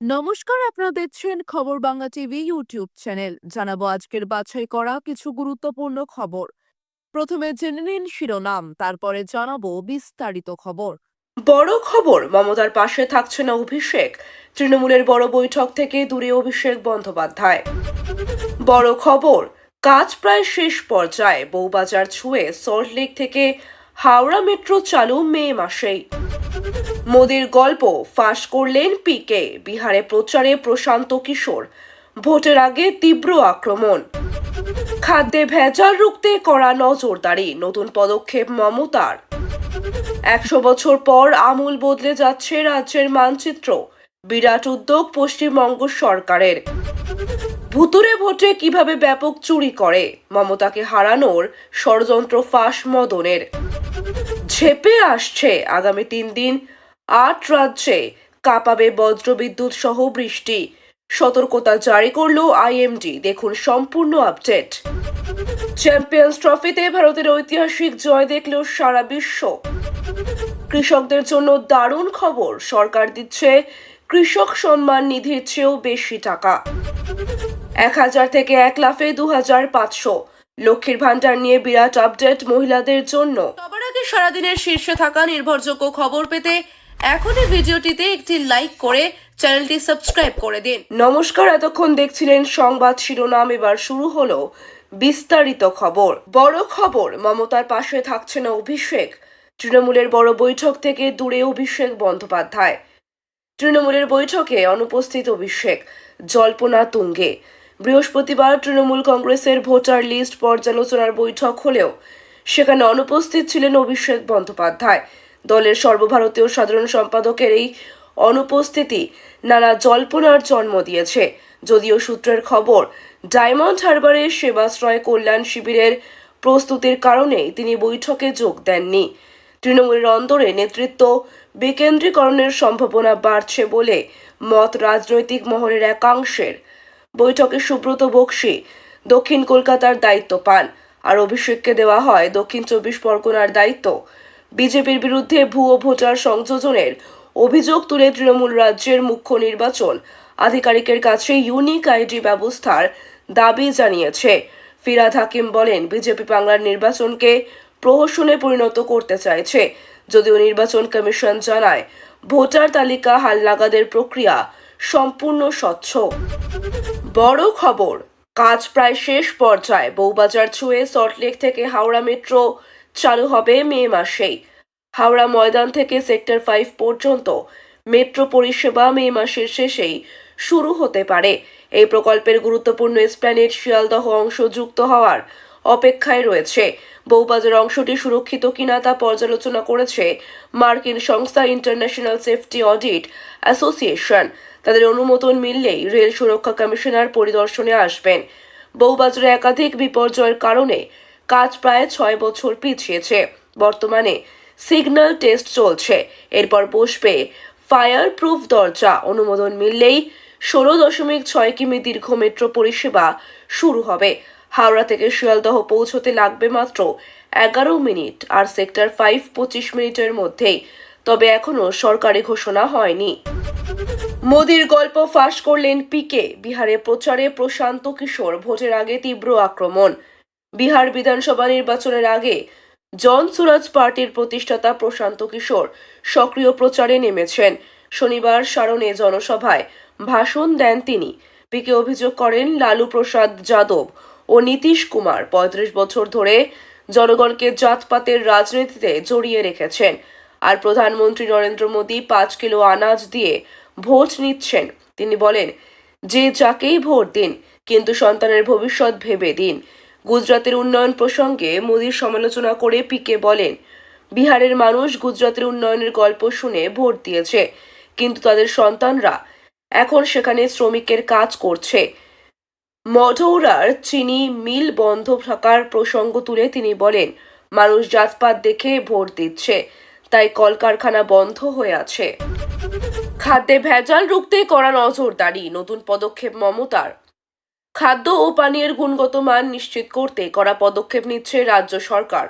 নমস্কার, আপনারা দেখছেন খবর বাংলা টিভি ইউটিউব চ্যানেল। জানাব আজকের বাছাই করা কিছু গুরুত্বপূর্ণ খবর। প্রথমে জেনে নিন শিরোনাম, তারপরে জানাব বিস্তারিত খবর। বড় খবর, মমতার পাশে থাকছে না অভিষেক। তৃণমূলের বড় বৈঠক থেকে দূরে অভিষেক বন্দ্যোপাধ্যায়। বড় খবর, কাজ প্রায় শেষ পর্যায়ে, বউবাজার ছুঁয়ে সল্টলেক থেকে হাওড়া মেট্রো চালু মে মাসেই মোদির গল্প ফাঁস করলেন পিকে, বিহারে প্রচারে প্রশান্ত কিশোর। ভোটের আগে তীব্র আক্রমণ। খাদ্যে ভেজাল রুখতে করা নজরদারি, নতুন পদক্ষেপ মমতার। একশো বছর পর আমূল বদলে যাচ্ছে রাজ্যের মানচিত্র। বিরাট উদ্যোগ পশ্চিমবঙ্গ সরকারের। ভুতুরে ভোটে কীভাবে ব্যাপক চুরি করে? মমতাকে হারানোর ষড়যন্ত্র ফাঁস মদনের। ঝেপে আসছে আগামী তিন দিন আট রাজ্যে কাঁপাবে বজ্রবিদ্যুৎ সহ বৃষ্টি। সতর্কতা জারি করল আইএমডি। দেখুন সম্পূর্ণ আপডেট। চ্যাম্পিয়ন্স ট্রফিতে ভারতের ঐতিহাসিক জয় দেখল সারা বিশ্ব। কৃষকদের জন্য দারুণ খবর। সরকার দিচ্ছে কৃষক সম্মান নিধির চেয়েও বেশি টাকা। এক হাজার থেকে এক লাফে দু হাজার পাঁচশো। লক্ষ্মীর ভান্ডার নিয়ে বিরাট আপডেট মহিলাদের জন্য। সবার আগে সারাদিনের শীর্ষে থাকা নির্ভরযোগ্য খবর পেতে এখনই ভিডিওটিতে একটি লাইক করে চ্যানেলটি সাবস্ক্রাইব করে দিন। নমস্কার এতক্ষণ দেখছিলেন সংবাদ শিরোনাম। এবার শুরু হলো বিস্তারিত খবর। বড় খবর মমতার পাশে থাকছে না অভিষেক। তৃণমূলের বড় বৈঠক থেকে দূরে অভিষেক বন্দ্যোপাধ্যায়। তৃণমূলের বৈঠকে অনুপস্থিত অভিষেক জল্পনা তুঙ্গে। বৃহস্পতিবার তৃণমূল কংগ্রেসের ভোটার লিস্ট পর্যালোচনার বৈঠক হলেও সেখানে অনুপস্থিত ছিলেন অভিষেক বন্দ্যোপাধ্যায়। দলের সর্বভারতীয় সাধারণ সম্পাদকের এই অনুপস্থিতি নানা জল্পনার জন্ম দিয়েছে। যদিও সূত্রের খবর, ডায়মন্ড হারবারের সেবাশ্রয় কল্যাণ শিবিরের প্রস্তুতির কারণে তিনি বৈঠকে যোগ দেননি। তৃণমূলের অন্দরে নেতৃত্ব বিকেন্দ্রীকরণের সম্ভাবনা বাড়ছে বলে মত রাজনৈতিক মহলের একাংশের বৈঠকে সুব্রত বক্সি, দক্ষিণ কলকাতার দায়িত্ব পান। আর অভিষেককে দেওয়া হয় দক্ষিণ চব্বিশ পরগনার দায়িত্ব। বিজেপির বিরুদ্ধে ভুয়ো ভোটার সংযোজনের অভিযোগ তুলে তৃণমূল রাজ্যের মুখ্য নির্বাচন। আধিকারিকের কাছে ইউনিক আইডি ব্যবস্থার দাবি জানিয়েছে। ফিরাদ হাকিম বলেন, বিজেপি বাংলার নির্বাচনকে প্রহসনে পরিণত করতে চাইছে। যদিও নির্বাচন কমিশন জানায়, ভোটার তালিকা হালনাগাদের প্রক্রিয়া সম্পূর্ণ স্বচ্ছ। বড় খবর, কাজ প্রায় শেষ পর্যায়ে বউবাজার ছুঁয়ে সল্টলেক থেকে হাওড়া মেট্রো চালু হবে মে মাসেই। হাওড়া ময়দান থেকে সেক্টর ফাইভ পর্যন্ত মেট্রো পরিষেবা মে মাসের শেষেই শুরু হতে পারে। এই প্রকল্পের গুরুত্বপূর্ণ স্প্ল্যানেট শিয়ালদহ অংশ যুক্ত হওয়ার অপেক্ষায় রয়েছে। বউবাজার অংশটি সুরক্ষিত কিনা তা পর্যালোচনা করেছে মার্কিন সংস্থা ইন্টারন্যাশনাল সেফটি অডিট অ্যাসোসিয়েশন। তাদের অনুমোদন মিললেই রেল সুরক্ষা কমিশনার পরিদর্শনে আসবেন। বউবাজারে একাধিক বিপর্যয়ের কারণে কাজ প্রায় ছয় বছর পিছিয়েছে। বর্তমানে সিগন্যাল টেস্ট চলছে। এরপর বসবে ফায়ার প্রুফ দরজা। অনুমোদন মিললেই ষোলো দশমিক ছয় কিমি দীর্ঘ মেট্রো পরিষেবা শুরু হবে। হাওড়া থেকে শিয়ালদহ পৌঁছতে লাগবে মাত্র এগারো মিনিট আর সেক্টর ফাইভ পঁচিশ মিনিটের মধ্যেই। তবে এখনও সরকারি ঘোষণা হয়নি। মোদির গল্প ফাঁস করলেন পিকে। বিহারে প্রচারে প্রশান্ত কিশোর। ভোটের আগে তীব্র আক্রমণ। বিহার বিধানসভা নির্বাচনের আগে জন সুরাজ পার্টির প্রতিষ্ঠাতা প্রশান্ত কিশোর সক্রিয় প্রচারে নেমেছেন। শনিবার সারণে জনসভায় ভাষণ দেন তিনি। পিকে অভিযোগ করেন, লালু প্রসাদ যাদব ও নীতিশ কুমার পঁয়ত্রিশ বছর ধরে জনগণকে জাতপাতের রাজনীতিতে জড়িয়ে রেখেছেন। আর প্রধানমন্ত্রী নরেন্দ্র মোদী পাঁচ কিলো আনাজ দিয়ে ভোট নিচ্ছেন। তিনি বলেন, যে যাকেই ভোট দিন, কিন্তু সন্তানের ভবিষ্যৎ ভেবে দিন। গুজরাতের উন্নয়ন প্রসঙ্গে মোদীর সমালোচনা করে পিকে বলেন, বিহারের মানুষ গুজরাতের উন্নয়নের গল্প শুনে ভোট দিয়েছে, কিন্তু তাদের সন্তানরা এখন সেখানে শ্রমিকের কাজ করছে। মঢৌরার চিনি মিল বন্ধ থাকার প্রসঙ্গ তুলে তিনি বলেন, মানুষ জাতপাত দেখে ভোট দিচ্ছে, তাই কলকারখানা বন্ধ হয়ে আছে। খাদ্যে ভেজাল রুখতে করা নজরদারি, নতুন পদক্ষেপ মমতার। খাদ্য ও পানীয়ের গুণগত মান নিশ্চিত করতে করা পদক্ষেপ নিচ্ছে রাজ্য সরকার।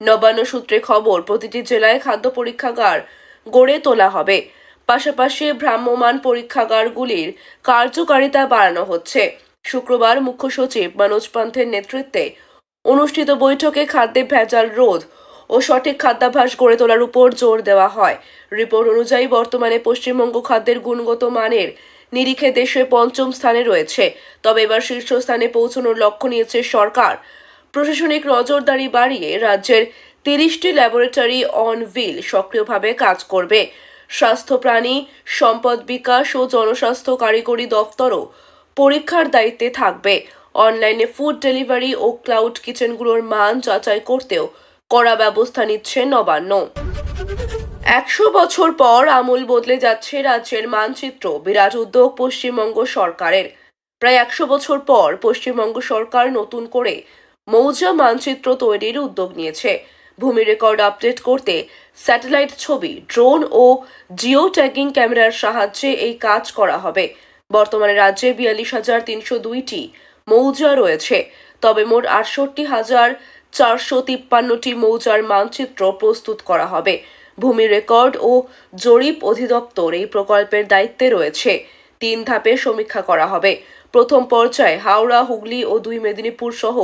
নবান্ন সূত্রে খবর, প্রতিটি জেলায় খাদ্য পরীক্ষাগার গড়ে তোলা হবে। পাশাপাশি ভ্রাম্যমাণ পরীক্ষাগারগুলির কার্যকারিতা বাড়ানো হচ্ছে। শুক্রবার মুখ্য সচিব মনোজ পান্থের নেতৃত্বে অনুষ্ঠিত বৈঠকে খাদ্যে ভেজাল রোধ ও সঠিক খাদ্যাভ্যাস গড়ে তোলার উপর জোর দেওয়া হয়। রিপোর্ট অনুযায়ী বর্তমানে পশ্চিমবঙ্গ খাদ্যের গুণগত মানের নিরিখে দেশে পঞ্চম স্থানে রয়েছে। তবে এবার শীর্ষস্থানে পৌঁছানোর লক্ষ্য নিয়েছে সরকার। প্রশাসনিক নজরদারি বাড়িয়ে রাজ্যের তিরিশটি ল্যাবরেটরি অন হুইল সক্রিয়ভাবে কাজ করবে। স্বাস্থ্য প্রাণী সম্পদ বিকাশ ও জনস্বাস্থ্য কারিগরি দফতরও পরীক্ষার দায়িত্বে থাকবে। অনলাইনে ফুড ডেলিভারি ও ক্লাউড কিচেনগুলোর মান যাচাই করতেও কড়া ব্যবস্থা নিচ্ছে নবান্ন। একশো বছর পর আমূল বদলে যাচ্ছে রাজ্যের মানচিত্র, বিরাট উদ্যোগ পশ্চিমবঙ্গ সরকারের। প্রায় একশো বছর পর পশ্চিমবঙ্গ সরকার নতুন করে মৌজা মানচিত্র তৈরির উদ্যোগ নিয়েছে। ভূমি রেকর্ড আপডেট করতে স্যাটেলাইট ছবি, ড্রোন ও জিও ট্যাগিং ক্যামেরার সাহায্যে এই কাজ করা হবে। বর্তমানে রাজ্যে বিয়াল্লিশ হাজার তিনশো দুইটি মৌজা রয়েছে। তবে মোট আটষট্টি হাজার চারশো তিপ্পান্নটি মৌজার মানচিত্র প্রস্তুত করা হবে। ভূমি রেকর্ড ও জরিপ অধিদপ্তর এই প্রকল্পের দায়িত্বে রয়েছে। তিন ধাপে সমীক্ষা করা হবে। প্রথম পর্যায়ে হাওড়া, হুগলি ও দুই মেদিনীপুর সহ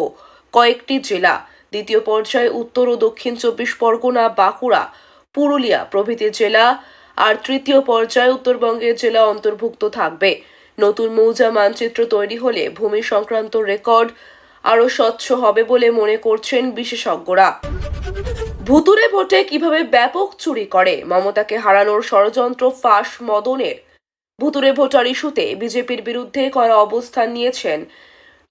কয়েকটি জেলা। দ্বিতীয় পর্যায়ে উত্তর ও দক্ষিণ চব্বিশ পরগনা, বাঁকুড়া, পুরুলিয়া প্রভৃতি জেলা। আর তৃতীয় পর্যায়ে উত্তরবঙ্গের জেলা অন্তর্ভুক্ত থাকবে। নতুন মৌজা মানচিত্র তৈরি হলে ভূমি সংক্রান্ত রেকর্ড আরও স্বচ্ছ হবে বলে মনে করছেন বিশেষজ্ঞরা। ভুতুরে ভোটে কীভাবে ব্যাপক চুরি করে? মমতাকে হারানোর ষড়যন্ত্র ফাঁস মদনের। ভুতুরে ভোটার ইস্যুতে বিজেপির বিরুদ্ধে করা অবস্থান নিয়েছেন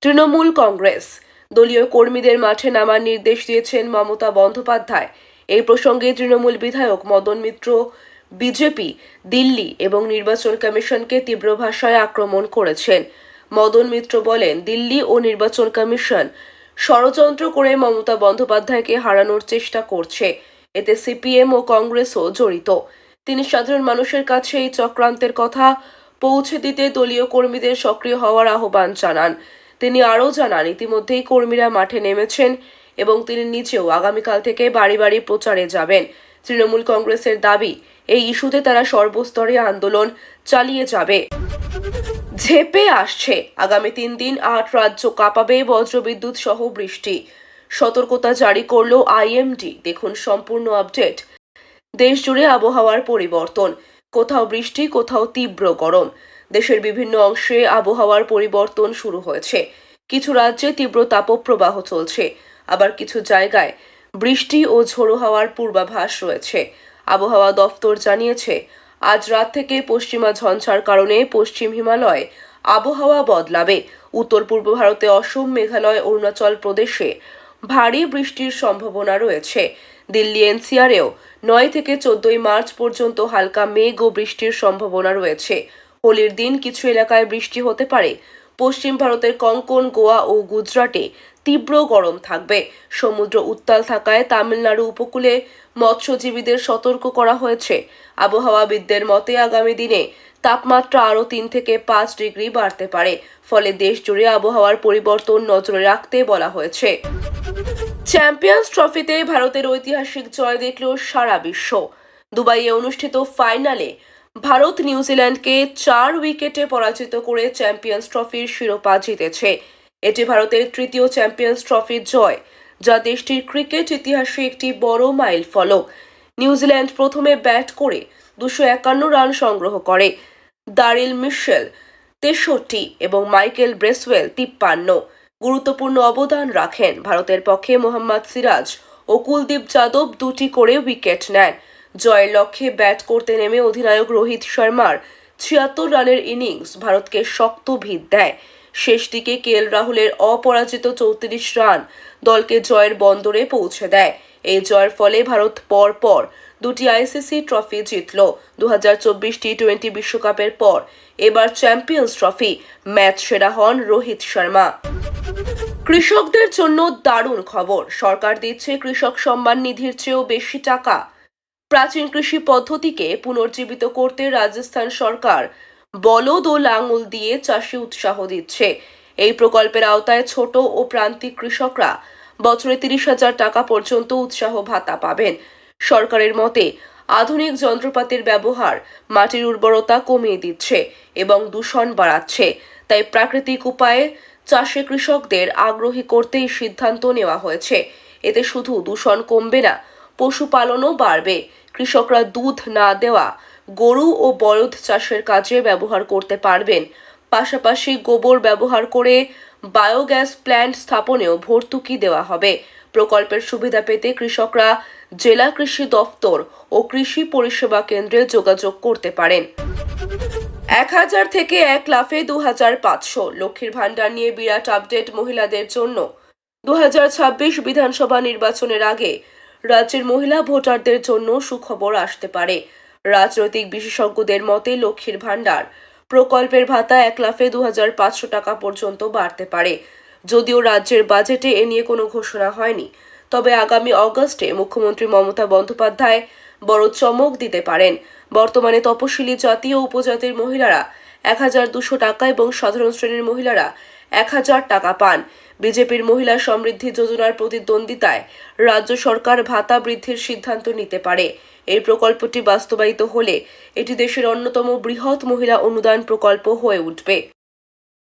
তৃণমূল কংগ্রেস। দলীয় কর্মীদের মাঠে নামার নির্দেশ দিয়েছেন মমতা বন্দ্যোপাধ্যায়। এই প্রসঙ্গে তৃণমূল বিধায়ক মদন মিত্র বিজেপি, দিল্লি এবং নির্বাচন কমিশনকে তীব্র ভাষায় আক্রমণ করেছেন। মদন মিত্র বলেন, দিল্লি ও নির্বাচন কমিশন ষড়যন্ত্র করে মমতা বন্দ্যোপাধ্যায়কে হারানোর চেষ্টা করছে। এতে সিপিএম ও কংগ্রেসও জড়িত। তিনি সাধারণ মানুষের কাছে এই চক্রান্তের কথা পৌঁছে দিতে দলীয় কর্মীদের সক্রিয় হওয়ার আহ্বান জানান। তিনি আরও জানান, ইতিমধ্যেই কর্মীরা মাঠে নেমেছেন এবং তিনি নিজেও আগামীকাল থেকে বাড়ি বাড়ি প্রচারে যাবেন। তৃণমূল কংগ্রেসের দাবি এই ইস্যুতে তারা সর্বস্তরে আন্দোলন চালিয়ে যাবে। ঝেপে আসছে। আগামী তিন দিন আট রাজ্য কাঁপাবে বজ্রবিদ্যুৎ সহ বৃষ্টি। সতর্কতা জারি করল আইএমডি। দেখুন সম্পূর্ণ আপডেট। দেশ জুড়ে আবহাওয়ার পরিবর্তন। কোথাও বৃষ্টি, কোথাও তীব্র গরম। দেশের বিভিন্ন অংশে আবহাওয়ার পরিবর্তন শুরু হয়েছে। কিছু রাজ্যে তীব্র তাপপ্রবাহ চলছে। আবার কিছু জায়গায় বৃষ্টি ও ঝোড়ো হাওয়ার পূর্বাভাস রয়েছে। আবহাওয়া দফতর জানিয়েছে, আজ রাত থেকে পশ্চিমা ঝঞ্ঝার কারণে পশ্চিম হিমালয় আবহাওয়া বদলাবে। উত্তর পূর্ব ভারতে অসম, মেঘালয়, অরুণাচল প্রদেশে ভারী বৃষ্টির সম্ভাবনা রয়েছে। দিল্লি এনসিআরেও নয় থেকে চোদ্দই মার্চ পর্যন্ত হালকা মেঘ ও বৃষ্টির সম্ভাবনা রয়েছে। হোলির দিন কিছু এলাকায় বৃষ্টি হতে পারে। পশ্চিম ভারতের কঙ্কন, গোয়া ও গুজরাটে তীব্র গরম থাকবে। সমুদ্র উত্তাল থাকায় তামিলনাড়ু উপকূলে মৎস্যজীবীদের সতর্ক করা হয়েছে। আবহাওয়াবিদদের মতে, আগামী দিনে তাপমাত্রা আরও তিন থেকে পাঁচ ডিগ্রি বাড়তে পারে। ফলে দেশ জুড়ে আবহাওয়ার পরিবর্তন নজরে রাখতে বলা হয়েছে। চ্যাম্পিয়ন্স ট্রফিতে ভারতের ঐতিহাসিক জয় দেখল সারা বিশ্ব। দুবাইয়ে অনুষ্ঠিত ফাইনালে ভারত নিউজিল্যান্ডকে চার উইকেটে পরাজিত করে চ্যাম্পিয়ন্স ট্রফির শিরোপা জিতেছে। এটি ভারতের তৃতীয় চ্যাম্পিয়ন্স ট্রফির জয়, যা দেশটির ক্রিকেট ইতিহাসে একটি বড় মাইল ফলক। নিউজিল্যান্ড প্রথমে ব্যাট করে দুশো একান্ন রান সংগ্রহ করে। দারিল মিশেল তেষট্টি এবং মাইকেল ব্রেসওয়েল তিপ্পান্ন। গুরুত্বপূর্ণ অবদান রাখেন ভারতের পক্ষে মোহাম্মদ সিরাজ ও কুলদীপ যাদব দুটি করে উইকেট নেন। জয়ের লক্ষ্যে ব্যাট করতে নেমে অধিনায়ক রোহিত শর্মার ছিয়াত্তর রানের ইনিংস ভারতকে শক্ত ভিত দেয়। শেষ দিকে কেএল রাহুলের অপরাজিত চৌত্রিশ রান দলকে জয়ের বন্দরে পৌঁছে দেয়। এই জয়ের ফলে ভারত পর পর দুটি আইসিসি ট্রফি জিতল। দু টি টোয়েন্টি বিশ্বকাপের পর এবার চ্যাম্পিয়ন্স ট্রফি ম্যাচ সেরা হন রোহিত শর্মা। কৃষকদের জন্য দারুণ খবর। সরকার দিচ্ছে কৃষক সম্মান নিধির চেয়েও বেশি টাকা। প্রাচীন কৃষি পদ্ধতিকে পুনর্জীবিত করতে রাজস্থান সরকার বলদ ও লাঙল দিয়ে চাষি উৎসাহ দিচ্ছে। এই প্রকল্পের আওতায় ছোট ও প্রান্তিক কৃষকরা বছরে তিরিশ হাজার টাকা পর্যন্ত উৎসাহ ভাতা পাবেন। সরকারের মতে, আধুনিক যন্ত্রপাতির ব্যবহার মাটির উর্বরতা কমিয়ে দিচ্ছে এবং দূষণ বাড়াচ্ছে। তাই প্রাকৃতিক উপায়ে চাষে কৃষকদের আগ্রহী করতেই সিদ্ধান্ত নেওয়া হয়েছে। এতে শুধু দূষণ কমবে না, পশুপালনও বাড়বে। কৃষকরা দুধ না দেওয়া গরু ও বলদ চাষের কাজে ব্যবহার করতে পারবেন। পাশাপাশি গোবর ব্যবহার করে বায়োগ্যাস প্ল্যান্ট স্থাপনেও ভর্তুকি দেওয়া হবে। প্রকল্পের সুবিধা পেতে কৃষকরা জেলা কৃষি দফতর ও কৃষি পরিষেবা কেন্দ্রে যোগাযোগ করতে পারেন। এক হাজার থেকে এক লাফে দু হাজার পাঁচশো লক্ষ্মীর ভাণ্ডার নিয়ে বিরাট আপডেট মহিলাদের জন্য। দু হাজার ছাব্বিশ বিধানসভা নির্বাচনের আগে রাজ্যের মহিলা ভোটারদের জন্য সুখবর আসতে পারে। রাজনৈতিক বিশেষজ্ঞদের মতে লক্ষ্মীর ভাণ্ডার প্রকল্পের ভাতা এক লাফে দু হাজার পাঁচশো টাকা পর্যন্ত বাড়তে পারে। যদিও রাজ্যের বাজেটে এ নিয়ে কোনো ঘোষণা হয়নি। তবে আগামী অগস্টে মুখ্যমন্ত্রী মমতা বন্দ্যোপাধ্যায় বড় চমক দিতে পারেন। বর্তমানে তপশিলি জাতি ও উপজাতির মহিলারা এক হাজার দুশো টাকা এবং সাধারণ শ্রেণির মহিলারা এক হাজার টাকা পান। বিজেপির মহিলা সমৃদ্ধি যোজনার প্রতিদ্বন্দ্বিতায় রাজ্য সরকার ভাতা বৃদ্ধির সিদ্ধান্ত নিতে পারে। এই প্রকল্পটি বাস্তবায়িত হলে এটি দেশের অন্যতম বৃহৎ মহিলা অনুদান প্রকল্প হয়ে উঠবে।